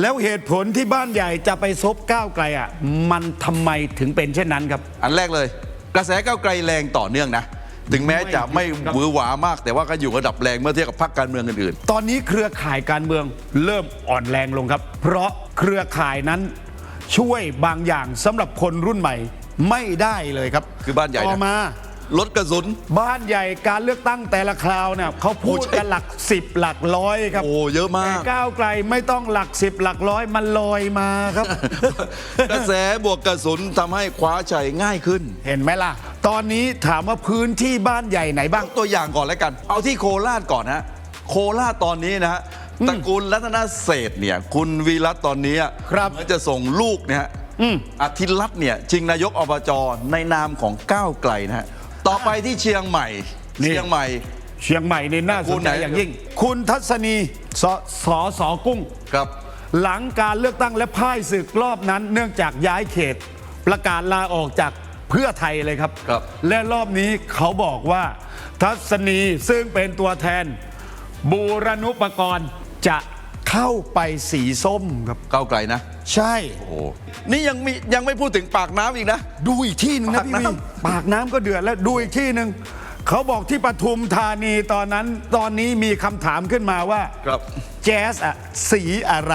แล้วเหตุผลที่บ้านใหญ่จะไปซบก้าวไกลอะมันทำไมถึงเป็นเช่นนั้นครับ อันแรกเลย กระแสก้าวไกลแรงต่อเนื่องนะ ถึงแม้จะไม่ครับหวือหวามาก แต่ว่าก็อยู่ระดับแรงเมื่อเทียบกับพรรคการเมืองอื่นตอนนี้เครือข่ายการเมืองเริ่มอ่อนแรงลงครับ เพราะเครือข่ายนั้นช่วยบางอย่างสำหรับคนรุ่นใหม่ไม่ได้เลยครับ คือบ้านใหญ่นะต่อมาๆ ลดกระสุน บ้านใหญ่การเลือกตั้งแต่ละคราวเนี่ยเขาพูดโอ้ใช่กันหลักสิบหลักร้อยครับโอ้เยอะมาแต่กก้าวไกลไม่ต้องหลักสิบหลักร้อยมันลอยมาครับ กระแสบวกกระสุนทำให้คว้าชัยง่ายขึ้น เห็นไหมล่ะ ตอนนี้ถามว่าพื้นที่บ้านใหญ่ไหนบ้างตัวอย่างก่อนแล้วกัน เอาที่โคราชก่อนฮะโคราชตอนนี้นะฮะตระกูลรัตนเศรษฐ์เนี่ยคุณวีรัตน์ตอนนี้ครับเหมือนจะส่งลูกเนี่ยฮะอาทิตย์รัตน์เนี่ยชิงนายกอบจในนามของก้าวไกลนะฮะ ต่อไปที่เชียงใหม่ นี่ เชียงใหม่ เชียงใหม่นี่น่าสนใจคุณไหนอย่างยิ่ง คุณทัศนีสสสกุ้ง ครับ หลังการเลือกตั้งและพ่ายศึกรอบนั้น เนื่องจากย้ายเขต ประกาศลาออกจากเพื่อไทยเลยครับ ครับ และรอบนี้เขาบอกว่า ทัศนีซึ่งเป็นตัวแทน บูรณุปกรณ์จะ เข้าไปสีส้มครับ ก้าวไกลนะ ใช่ โอ้โหนี่ยังมียังไม่พูดถึงปากน้ำอีกนะ ดูอีกที่หนึงนะปากพี่น้ำวีปากน้ำก็เดือดแล้วดูอีกที่หนึ่งเขาบอกที่ปทุมธานีตอนนั้นตอนนี้มีคำถามขึ้นมาว่า ครับ แจ๊สอะสีอะไร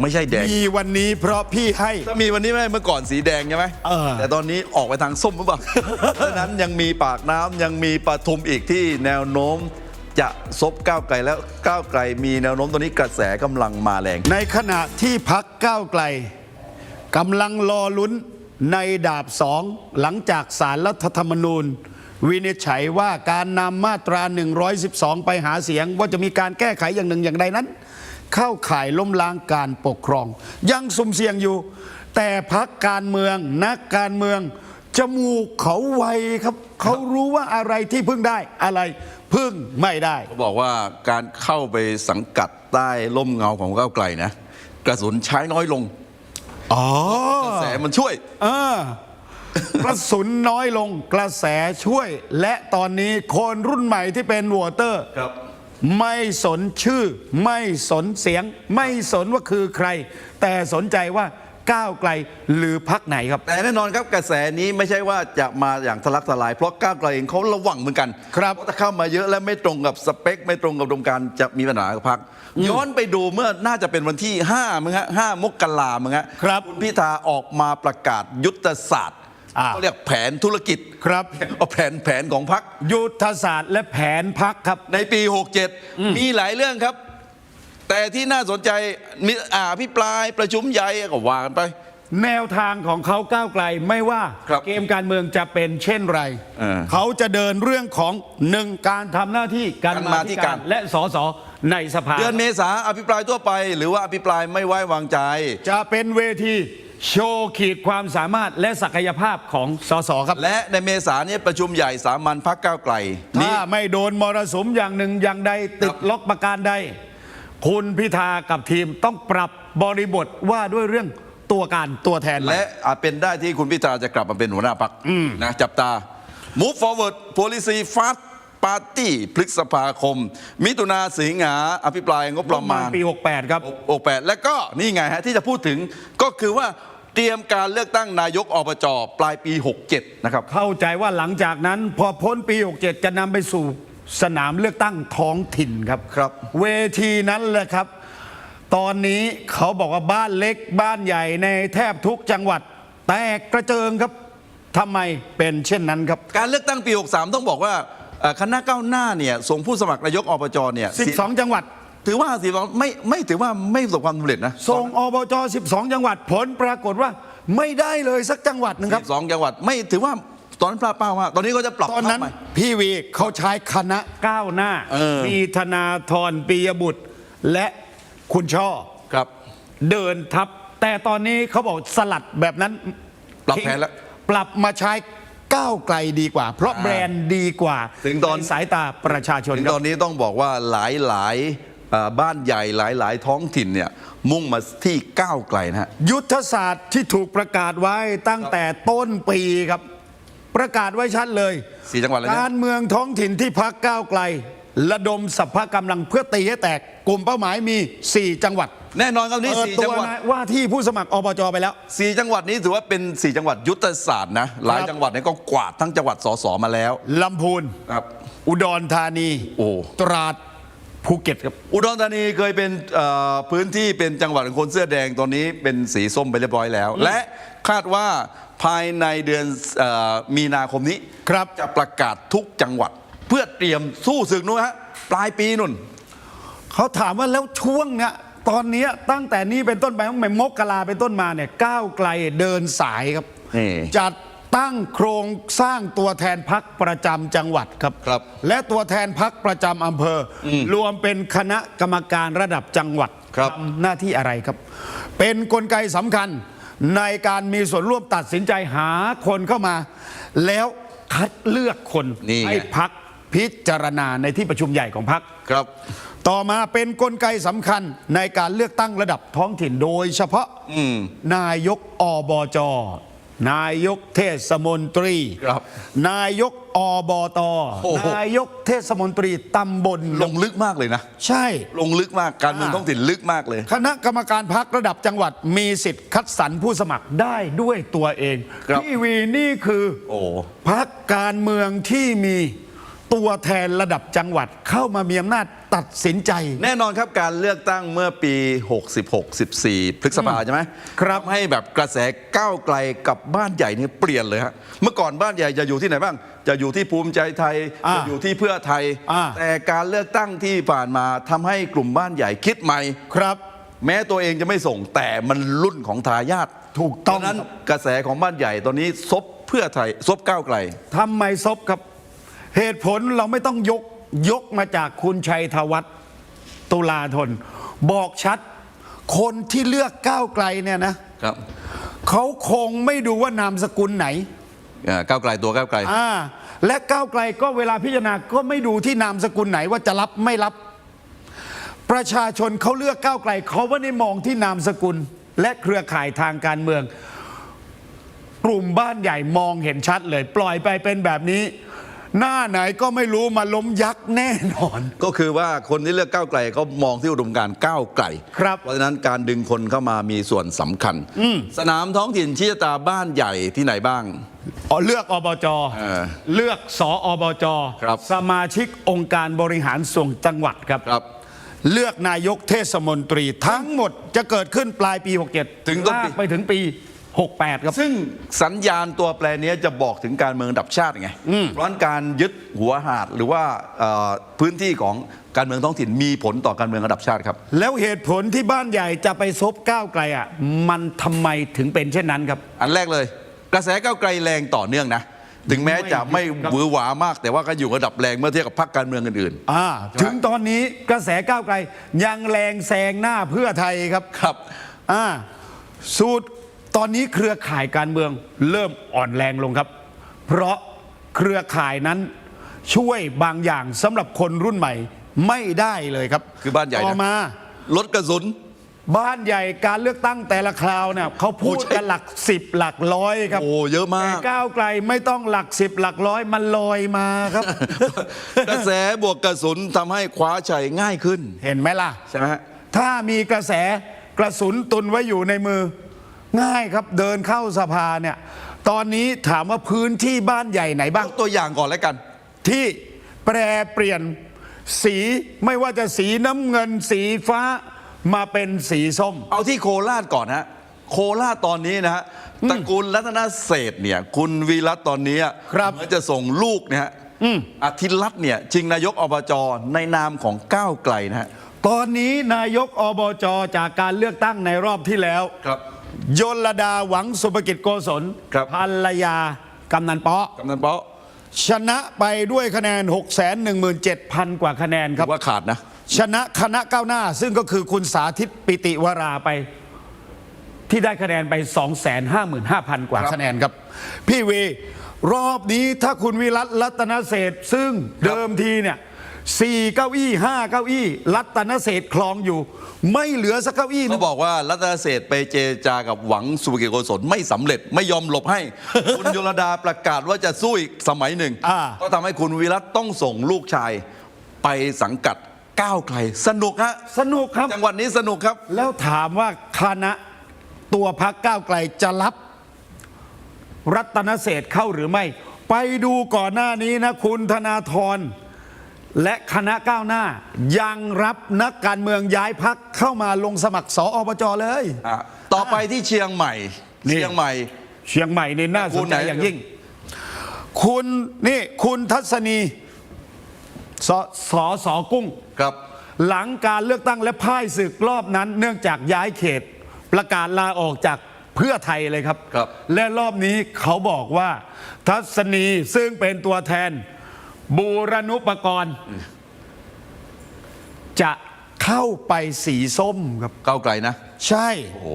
ไม่ใช่แดง มีวันนี้เพราะพี่ให้ ถ้ามีวันนี้ไหมเมื่อก่อนสีแดงใช่ไหมเออ แต่ตอนนี้ออกไปทางส้มหรือเปล่า เพราะฉะนั้นยังมีปากน้ำยังมีปทุมอีกที่แนวโน้ม จะซบก้าวไกลแล้วก้าวไกลมีแนวโน้มตอนนี้กระแสกำลังมาแรง ในขณะที่พักก้าวไกลกำลังรอลุ้นในดาบสองหลังจากสารรัฐธรรมนูญ วินิจฉัยว่าการนำมาตรา 112 ไปหาเสียง ว่าจะมีการแก้ไขอย่างหนึ่งอย่างใดนั้น เข้าข่ายล้มล้างการปกครอง ยังสุ่มเสี่ยงอยู่ แต่พักการเมืองนักการเมือง จมูกเขาไวครับ เขารู้ว่าอะไรที่พึ่งได้อะไร พึ่งไม่ได้เขาบอกว่าการเข้าไปสังกัดใต้ร่มเงาของก้าวไกลนะ กระสุนใช้น้อยลงอ๋อกระแสมันช่วยเออกระสุนน้อยลงกระแสช่วย และตอนนี้คนรุ่นใหม่ที่เป็นวอเตอร์ครับไม่สนชื่อ ไม่สนเสียง ไม่สนว่าคือใคร แต่สนใจว่า ก้าวไกลหรือพักไหนครับ แต่แน่นอนครับกระแสนี้ไม่ใช่ว่าจะมาอย่างทะลักทลาย เพราะก้าวไกลเองเขาระวังเหมือนกันครับเพาะถ้าเข้ามาเยอะและไม่ตรงกับสเปค ไม่ตรงกับอุดมการณ์จะมีปัญหากับพรรคย้อนไปดูเมื่อน่าจะเป็นวันที่5มึงฮะ5มกรามึงฮะครับณพิธาออกมาประกาศยุทธศาสตร์อ่าเขาเรียกแผนธุรกิจครับเอาแผนแผนของพรรคยุทธศาสตร์และแผนพักครับในปี 67 มีหลายเรื่องครับ แต่ที่น่าสนใจมีอ่าพิปรายประชุมใหญ่ก็ว่ากันไป แนวทางของเขาก้าวไกลไม่ว่าครับเกมการเมืองจะเป็นเช่นไร เออเขาจะเดินเรื่องของหนึ่งการทำหน้าที่การการมามาธิธิกาการ รและสสในสภา เดือนเมษาอภิปรายทั่วไป หรือว่าอภิปรายไม่ไว้วางใจ จะเป็นเวทีโชว์ขีดความสามารถและศักยภาพของสสครับ และในเมษาเนี่ยประชุมใหญ่สามัญพักก้าวไกลนี่ถ้าไม่โดนมรสุมอย่างหนึ่งอย่างใดติดล็อกประการใด คุณพิธากับทีมต้องปรับบริบทว่าด้วยเรื่องตัวการตัวแทนใหม่และอาจเป็นได้ที่คุณพิธาจะกลับมาเป็นหัวหน้าพักนะจับตา move forward policy fast party พฤษภาคม มิถุนาสิงหาอภิปรายงบประมาณปี 68 ครับโอแปดแล้วก็นี่ไงฮะที่จะพูดถึงก็คือว่าเตรียมการเลือกตั้งนายกอบจปลายปี 67 นะครับ เข้าใจว่าหลังจากนั้นพอพ้นปี 67 จะนำไปสู่ สนามเลือกตั้งท้องถิ่นครับครับ เวทีนั้นแหละครับ ตอนนี้เขาบอกว่าบ้านเล็กบ้านใหญ่ในแทบทุกจังหวัด แตกกระเจิงครับทำไมเป็นเช่นนั้นครับ การเลือกตั้งปี 63 ต้องบอกว่าเอ่อคณะก้าวหน้าเนี่ยส่งผู้สมัครนายกอบจเนี่ย12 จังหวัด ถือว่าสิไม่ไม่ถือว่าไม่ประสบความสำเร็จนะส่งอบจ 12 จังหวัดผลปรากฏว่า ไม่ได้เลยสักจังหวัดหนึงครับสองจังหวัดไม่ถือว่า ตอนนั้นพลาดเป้ามากตอนนี้ก็จะปรับตอนนั้นภาพใหม่พี่วีเขาใช้คณะก้าวหน้า เออ มีธนาธรปียบุตร และคุณช่อ ครับ เดินทับ แต่ตอนนี้เขาบอกสลัดแบบนั้นปรับแผนแล้วปรับมาใช้ก้าวไกลดีกว่า เพราะอ่าแบรนด์ดีกว่าถึงตอน ในสายตาประชาชนถึงคตรัอบ นนี้ต้องบอกว่าหลายหลายๆเอ่อบ้านใหญ่หลายหลายๆท้องถิ่นเนี่ยมุ่งมาที่ก้าวไกลนะฮะ ยุทธศาสตร์ที่ถูกประกาศไว้ตั้งแต่ต้นปีครับ ประกาศไว้ชัดเลยสี่จังหวัดเลยนะการเมืองท้องถิ่นที่พักก้าวไกล ระดมสัพพะกำลังเพื่อตีให้แตกกลุ่มเป้าหมายมี 4 จังหวัดแน่นอนครับนี่เปิดสี่ตัจัวงหวัดนะว่าที่ผู้สมัครอบจไปแล้ว สี่จังหวัดนี้ถือว่าเป็นสี่จังหวัดยุทธศาสตร์นะหลายครับ จังหวัดเนี่ยก็กวาดทั้งจังหวัดสสมาแล้วลำพูน ครับ อุดรธานี โอ้ ตราดภูเก็ตครับ อุดรธานีเคยเป็นเอ่อพื้นที่เป็นจังหวัดของคนเสื้อแดงตอนนี้เป็นสีส้มไปเรียบร้อยแล้ว และคาดว่า ภายในเดือนเออมีนาคมนี้ครับจะประกาศทุกจังหวัด เพื่อเตรียมสู้ศึกนู้นฮะปลายปีนุ่นเขาถามว่าแล้วช่วงเนี้ยตอนเนี้ยตั้งแต่นี้เป็นต้นไปตั้งแต่มกราเป็นต้นมาเนี่ยก้าวไกลเดินสายครับนี่จัดตั้งโครงสร้างตัวแทนพักประจำจังหวัดครับครับและตัวแทนพักประจำอำเภออรวมเป็นคณะกรรมการระดับจังหวัดครับทำหน้าที่อะไรครับ เป็นนกลไกสำคัญ ในการมีส่วนร่วมตัดสินใจหาคนเข้ามา แล้วคัดเลือกคนนี่ไง ให้พักพิจารณาในที่ประชุมใหญ่ของพัก ครับ ต่อมาเป็นนกลไกสำคัญในการเลือกตั้งระดับท้องถิ่นโดยเฉพาะอืม นายกอบจ นายกเทศมนตรีครับนายกอบตโอ้โห นายกเทศมนตรีตำบลลงลึกมากเลยนะ ใช่ ลงลึกมากการเมืองอ่า ท้องถิ่นลึกมากเลย คณะกรรมการพักระดับจังหวัดมีสิทธิ์คัดสรรผู้สมัครได้ด้วยตัวเองครับ พี่วีนี่คือโอ้ พักการเมืองที่มี ตัวแทนระดับจังหวัดเข้ามามีอำนาจตัดสินใจ แน่นอนครับการเลือกตั้งเมื่อปี 66 14 พฤษภาใช่ไหมครับทำให้แบบกระแสก้าวไกลกับบ้านใหญ่นี่เปลี่ยนเลยฮะเมื่อก่อนบ้านใหญ่จะอยู่ที่ไหนบ้าง จะอยู่ที่ภูมิใจไทยอ่าจะอยู่ที่เพื่อไทยอ่าแต่การเลือกตั้งที่ผ่านมาทำให้กลุ่มบ้านใหญ่คิดใหม่ครับแม้ตัวเองจะไม่ส่งแต่มันรุ่นของทายาทถูกต้องฉะนั้นกระแสของบ้านใหญ่ตอนนี้ซบเพื่อไทยซบก้าวไกลทำไมซบครับ เหตุผลเราไม่ต้องยกยกมาจากคุณชัยธวัฒน์ตุลาธน บอกชัด คนที่เลือกก้าวไกลเนี่ยนะครับเขาคงไม่ดูว่านามสกุลไหนอ่าก้าวไกลตัวก้าวไกล อ่าและก้าวไกลก็เวลาพิจารณาก็ไม่ดูที่นามสกุลไหนว่าจะรับไม่รับ ประชาชนเขาเลือกก้าวไกลเขาไม่ได้มองที่นามสกุล และเครือข่ายทางการเมือง กลุ่มบ้านใหญ่มองเห็นชัดเลย ปล่อยไปเป็นแบบนี้ หน้าไหนก็ไม่รู้มาล้มยักษ์แน่นอน ก็คือว่าคนที่เลือกก้าวไกลเขามองที่อุดมการณ์ก้าวไกลครับเพราะฉะนั้นการดึงคนเข้ามามีส่วนสำคัญสนามท้องถิ่นชี้ชะตาบ้านใหญ่ที่ไหนบ้าง อ๋อเลือกอบจเออเลือกสออบจครับ สมาชิกองค์การบริหารส่วนจังหวัดครับ ครับ เลือกนายกเทศมนตรีทั้งหมดจะเกิดขึ้นปลายปี 67ถึงต้นปี ลากไปถึงปี 68 ครับ ซึ่งสัญญาณตัวแปรเนี้ยจะบอกถึงการเมืองระดับชาติไงเพราะฉะนั้นการยึดหัวหาดหรือว่าเอ่อพื้นที่ของการเมืองท้องถิ่นมีผลต่อการเมืองระดับชาติครับ แล้วเหตุผลที่บ้านใหญ่จะไปซบก้าวไกลอะมันทำไมถึงเป็นเช่นนั้นครับ อันแรกเลย กระแสก้าวไกลแรงต่อเนื่องนะถึงแม้จะไม่ครับหวือหวามาก แต่ว่าก็อยู่ระดับแรงเมื่อเทียบกับพรรคการเมืองอื่นอ่าถึงตอนนี้กระแสก้าวไกลยังแรงแซงหน้าเพื่อไทยครับๆครับอ่าสูตร ตอนนี้เครือข่ายการเมืองเริ่มอ่อนแรงลงครับ เพราะเครือข่ายนั้นช่วยบางอย่างสำหรับคนรุ่นใหม่ไม่ได้เลยครับคือบ้านใหญ่นะ ต่อมา ลดกระสุน บ้านใหญ่การเลือกตั้งแต่ละคราวเนี่ยเขาพูดโอ้ใช่กันหลักสิบหลักร้อยครับโอ้เยอะมาแต่กก้าวไกลไม่ต้องหลักสิบหลักร้อยมันลอยมาครับ กระแสบวกกระสุนทำให้คว้าชัยง่ายขึ้น เห็นไหมล่ะ ใช่ไหมฮะ ถ้ามีกระแสกระสุนตุนไว้อยู่ในมือ ง่ายครับเดินเข้าสภาเนี่ยตอนนี้ถามว่าพื้นที่บ้านใหญ่ไหนบ้าง ยกตัวอย่างก่อนแล้วกัน ที่แปรเปลี่ยนสีไม่ว่าจะสีน้ำเงินสีฟ้ามาเป็นสีส้ม เอาที่โคราชก่อนฮะโคราชตอนนี้นะฮะตระกูลรัตนเศรษฐ์เนี่ย คุณวีรัตน์ตอนนี้ครับเหมือนจะส่งลูกเนี่ยฮะอาทิรัตน์เนี่ยชิงนายกอบจในนามของก้าวไกลนะฮะ ตอนนี้นายกอบจจากการเลือกตั้งในรอบที่แล้ว ครับ ยลดาหวังสุภกิจโกศลครับ ภรรยากำนันเปาะกำนันเปาะชนะไปด้วยคะแนน 6 1 7 0 0 0 กว่าคะแนนคถืรับอว่าขาดนะ ชนะคณะก้าวหน้า ซึ่งก็คือคุณสาธิตปิติวราไป ที่ได้คะแนนไป 255,000 กว่าครับคะแนนครับ พี่วีรอบนี้ถ้าคุณวิรัตรัตนเศรษฐ์ซึ่งเดิมทีเนี่ย สี่เก้าอี้ห้าเก้าอี้ รัตนเศรษฐ์คลองอยู่ ไม่เหลือสักเก้าอี้หนึเขางบอกว่ารัตนเศรษฐ์ไปเจรจากับหวังสุภกิจโกศลไม่สำเร็จไม่ยอมหลบให้ คุณยลดาประกาศว่าจะสู้อีกสมัยหนึ่ง อ่า ก็ทำให้คุณวิรัตต้องส่งลูกชาย ไปสังกัดก้าวไกลสนุกฮะสนุกครับ จังหวัดนี้สนุกครับ แล้วถามว่าคณะตัวพักก้าวไกลจะรับ รัตนเศษเข้าหรือไม่ ไปดูก่อนหน้านี้นะ คุณธนาธร และคณะก้าวหน้า ยังรับนักการเมืองย้ายพักเข้ามาลงสมัครสออบจเลย อะต่อไปที่เชียงใหม่ นี่ เชียงใหม่ เชียงใหม่นี่น่าสคุนณใจไหนอย่างยิ่ง คุณนี่คุณทัศนีสสสกุ้ง ครับ หลังการเลือกตั้งและพ่ายศึกรอบนั้น เนื่องจากย้ายเขต ประกาศลาออกจากเพื่อไทยเลยครับ ครับ และรอบนี้เขาบอกว่า ทัศนีซึ่งเป็นตัวแทน บูรณุปกรณ์ จะเข้าไปสีส้มครับ ก้าวไกลนะ ใช่ โอ้โห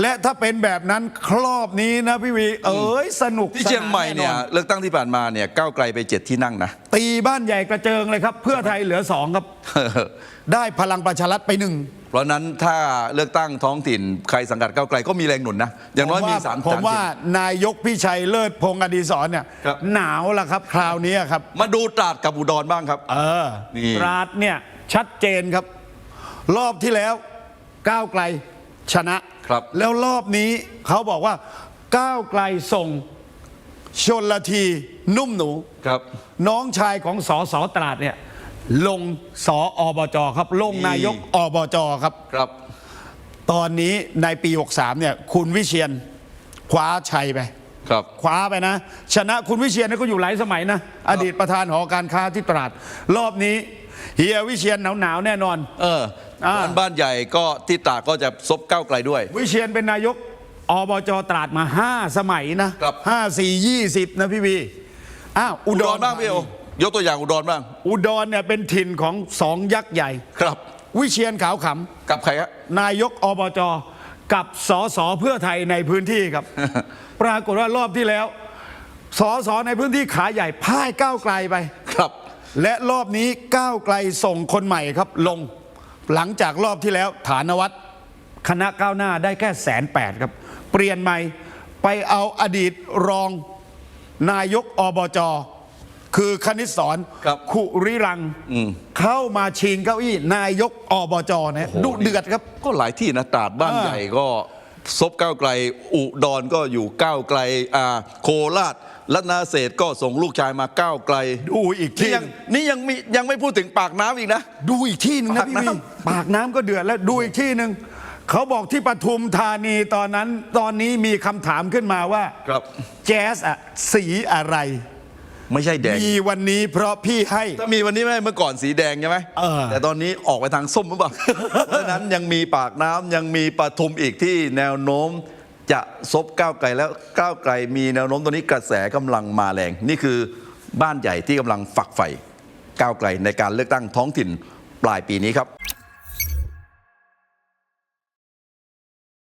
และถ้าเป็นแบบนั้นครอบนี้นะพี่วี เอ๋ยสนุกที่เชียงใหม่เนี่ยสาแอเลือกตั้งที่ผ่านมาเนี่ยก้าวไกลไปเจ็ดที่นั่งนะ ตีบ้านใหญ่กระเจิงเลยครับ เพื่อไทยเหลือสองครับ ได้พลังประชารัฐไปหนึ่งเพราะฉะนั้นถ้าเลือกตั้งท้องถิ่นใครสังกัดก้าวไกลก็มีแรงหนุนนะ อย่างน้อยมีสามผมสามว่าเสียงนายกพี่ชัยเลิศพงศ์อดีศรเนี่ยครับหนาวละครับ คราวนี้ครับ มาดูตราดกับอุดรบ้างครับ เออนี่ตราดเนี่ยชัดเจนครับ รอบที่แล้วก้าวไกล ชนะครับ แล้วรอบนี้เขาบอกว่า ก้าวไกลส่งชนละทีนุ่มหนู ครับ น้องชายของสอสอตราดเนี่ย ลงสออบจครับ ลงนี่นายกอบจครับ ครับ ตอนนี้ในปี 63เนี่ยคุณวิเชียนคว้าชัยไป ครับคว้าไปนะ ชนะคุณวิเชียนนี่ก็อยู่หลายสมัยนะ อดีตประธานหอการค้าที่ตราด รอบนี้เฮียวิเชียนหนาวๆแน่นอน เอออ่า บ้านบ้านใหญ่ก็ที่ตราดก็จะซบก้าวไกลด้วย วิเชียนเป็นนายกอบจตราดมา 5 สมัยนะครับ ห้าสี่ยี่สิบนะพี่วีอ้าวอุอุดดรรบ้างพี่โอยกตัวอย่างอุดรบ้างอุดรเนี่ยเป็นถิ่นของสองยักษ์ใหญ่ ครับ วิเชียนขาวขกับใครฮะำนายกอบจ กับสสเพื่อไทยในพื้นที่ครับ ปรากฏว่ารอบที่แล้วสสในพื้นที่ขาใหญ่พ่ายก้าวไกลไปครับ และรอบนี้ก้าวไกลส่งคนใหม่ครับ ลงหลังจากรอบที่แล้วฐานวัฒน์คณะก้าวหน้าได้แค่แสนแปดครับ เปลี่ยนใหม่ไปเอาอดีตรองนายกอบจ คือคณิตสอนครับขุริรังอืมเข้ามาชิงเก้าอี้นายกอบจนะโอ้โหดุเดือดครับ ก็หลายที่นะตราดบ้านอ่าใหญ่ก็ซบก้าวไกล อุดรก็อยู่ก้าวไกลอ่าโคราชรัตนาเศรษฐ์ก็ส่งลูกชายมาก้าวไกล ดูอีกนี่ที่ยังนี่ยังมียังไม่พูดถึงปากน้ำอีกนะ ดูอีกที่หนึงนะปากพี่น้ำวีปากน้ำก็เดือดแล้วดูอีกที่หนึ่งเขาบอกที่ปทุมธานีตอนนั้นตอนนี้มีคำถามขึ้นมาว่าครับ แจ๊สอะสีอะไร ไม่ใช่แดง มีวันนี้เพราะพี่ให้ ถ้ามีวันนี้ไหมเมื่อก่อนสีแดงใช่ไหมเออ แต่ตอนนี้ออกไปทางส้มหรือเปล่า เพราะฉะนั้นยังมีปากน้ำยังมีปทุมอีกที่แนวโน้มจะซบก้าวไกลแล้วก้าวไกลมีแนวโน้มตอนนี้กระแสกำลังมาแรง นี่คือบ้านใหญ่ที่กำลังฝักใฝ่ก้าวไกลในการเลือกตั้งท้องถิ่นปลายปีนี้ครับ